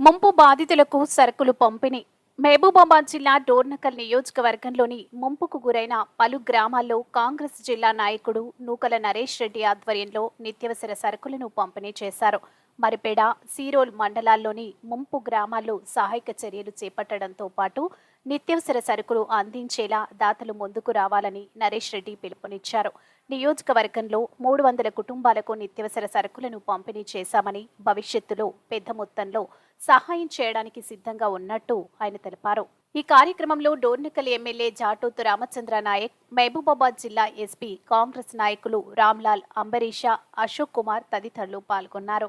ముంపు బాధితులకు సరుకులు పంపిణీ. మహబూబాబాద్ జిల్లా డోర్నకల్ నియోజకవర్గంలోని ముంపుకు గురైన పలు గ్రామాల్లో కాంగ్రెస్ జిల్లా నాయకుడు నూకల నరేష్ రెడ్డి ఆధ్వర్యంలో నిత్యవసర సరుకులను పంపిణీ చేశారు. మరిపేడ సీరోల్ మండలాల్లోని ముంపు గ్రామాల్లో సహాయక చర్యలు చేపట్టడంతో పాటు నిత్యవసర సరుకులు అందించేలా దాతలు ముందుకు రావాలని నరేష్ రెడ్డి పిలుపునిచ్చారు. నియోజకవర్గంలో మూడు వందల కుటుంబాలకు నిత్యవసర సరుకులను పంపిణీ చేశామని భవిష్యత్తులో పెద్ద మొత్తంలో సహాయం చేయడానికి సిద్ధంగా ఉన్నట్టు ఆయన తెలిపారు. ఈ కార్యక్రమంలో డోర్నకల్ ఎమ్మెల్యే జాటోతు రామచంద్ర నాయక్ మహబూబాబాద్ జిల్లా ఎస్పీ కాంగ్రెస్ నాయకులు రామ్లాల్ అంబరీష అశోక్ కుమార్ తదితరులు పాల్గొన్నారు.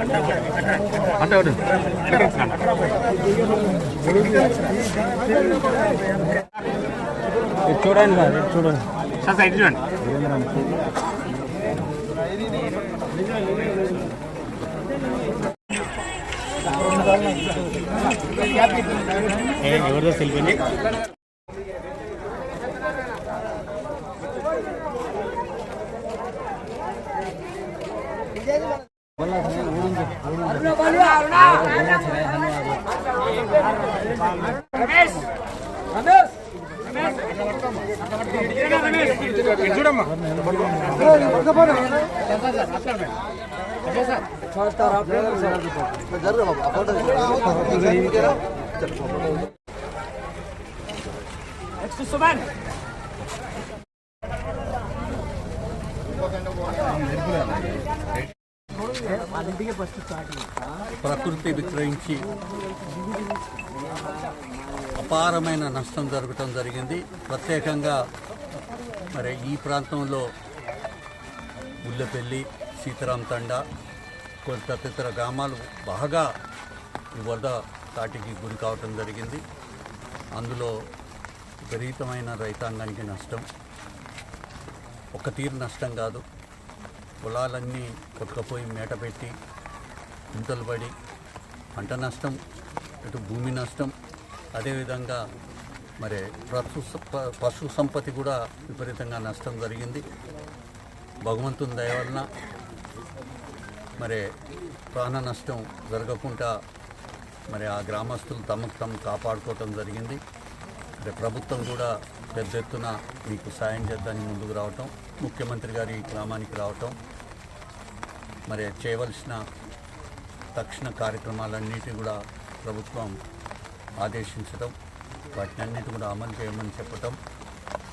అంటే చూడండి. సార్ చూడండి సార్ సైడ్ చూడండి ఎవరిదో తెలిపింది చూడమ్మా. ప్రకృతి విక్రయించి అపారమైన నష్టం జరగటం జరిగింది. ప్రత్యేకంగా మరి ఈ ప్రాంతంలో ఉల్లపెల్లి సీతారాం తండ కొన్ని తదితర గ్రామాలు బాగా ఈ వరద తాటికి గురి కావటం జరిగింది. అందులో విపరీతమైన రైతాంగానికి నష్టం. ఒక తీరు నష్టం కాదు. పొలాలన్నీ కొట్టుకపోయి మేట పెట్టి గుంతలు పడి పంట నష్టం ఇటు భూమి నష్టం అదేవిధంగా మరి పశు పశు సంపత్తి కూడా విపరీతంగా నష్టం జరిగింది. భగవంతుని దయ వలన మరి ప్రాణ నష్టం జరగకుండా మరి ఆ గ్రామస్తులు తమకు తాము కాపాడుకోవటం జరిగింది. ప్రభుత్వం కూడా పెద్ద ఎత్తున మీకు సాయం చేద్దానికి ముందుకు రావటం ముఖ్యమంత్రి గారి గ్రామానికి రావటం మరి చేయవలసిన తక్షణ కార్యక్రమాలన్నిటి కూడా ప్రభుత్వం ఆదేశించడం వాటిని అన్నిటి కూడా అమలు చేయమని చెప్పటం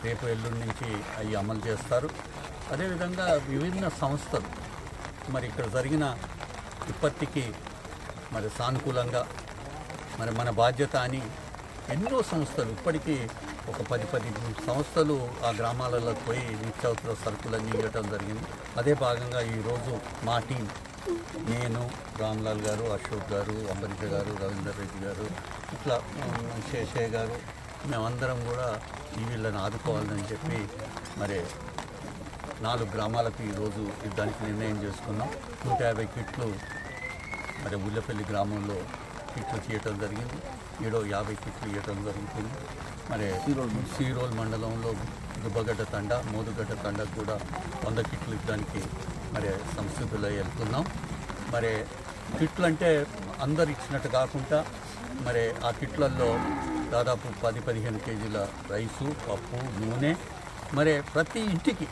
రేపు ఎల్లుండి నుంచి అవి అమలు చేస్తారు. అదేవిధంగా విభిన్న సంస్థలు మరి ఇక్కడ జరిగిన విపత్తికి మరి సానుకూలంగా మరి మన బాధ్యత అని ఎన్నో సంస్థలు ఇప్పటికీ ఒక పది పది సంస్థలు ఆ గ్రామాలలో పోయి నిత్యావసర సరుకులన్నీ ఇవ్వటం జరిగింది. అదే భాగంగా ఈరోజు మా టీం నేను రామ్లాల్ గారు అశోక్ గారు అంబరీష గారు రవీందర్ రెడ్డి గారు ఇట్లా శేషయ్య గారు మేమందరం కూడా ఈ వీళ్ళని ఆదుకోవాలని చెప్పి మరి నాలుగు గ్రామాలకు ఈరోజు యుద్ధానికి నిర్ణయం చేసుకున్నాం. నూట యాభై కిట్లు మరి ఉల్లపల్లి గ్రామంలో కిట్లు చేయటం జరిగింది. ఏడో యాభై కిట్లు ఇవ్వటం జరుగుతుంది. మరి సీరోల్ మండలంలో దుబ్బగడ్డ తండ మోదుగడ్డ తండకు కూడా వంద కిట్లు ఇవ్వడానికి మరి సంసిద్ధులై వెళ్తున్నాం. మరి కిట్లు అంటే అందరు ఇచ్చినట్టు కాకుండా మరి ఆ కిట్లల్లో దాదాపు పది పదిహేను కేజీల రైసు పప్పు నూనె. మరి ప్రతి ఇంటికి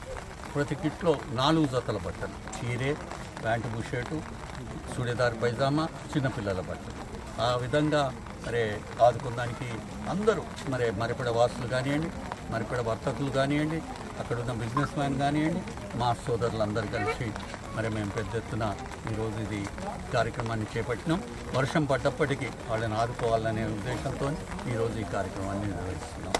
ప్రతి కిట్లో నాలుగు జతల బట్టలు. చీరే ప్యాంటు బుషర్టు చూడేదారి పైజామా చిన్నపిల్లల బట్టలు. ఆ విధంగా మరి ఆదుకోవడానికి అందరూ మరి మరిపడ వాసులు కానివ్వండి మరిపడ వర్తకులు కానివ్వండి అక్కడ ఉన్న బిజినెస్ మ్యాన్ కానివ్వండి మా సోదరులందరూ కలిసి మరి మేము పెద్ద ఎత్తున ఈరోజు ఇది కార్యక్రమాన్ని చేపట్టినాం. వర్షం పడ్డప్పటికీ వాళ్ళని ఆదుకోవాలనే ఉద్దేశంతో ఈరోజు ఈ కార్యక్రమాన్ని నిర్వహిస్తున్నాం.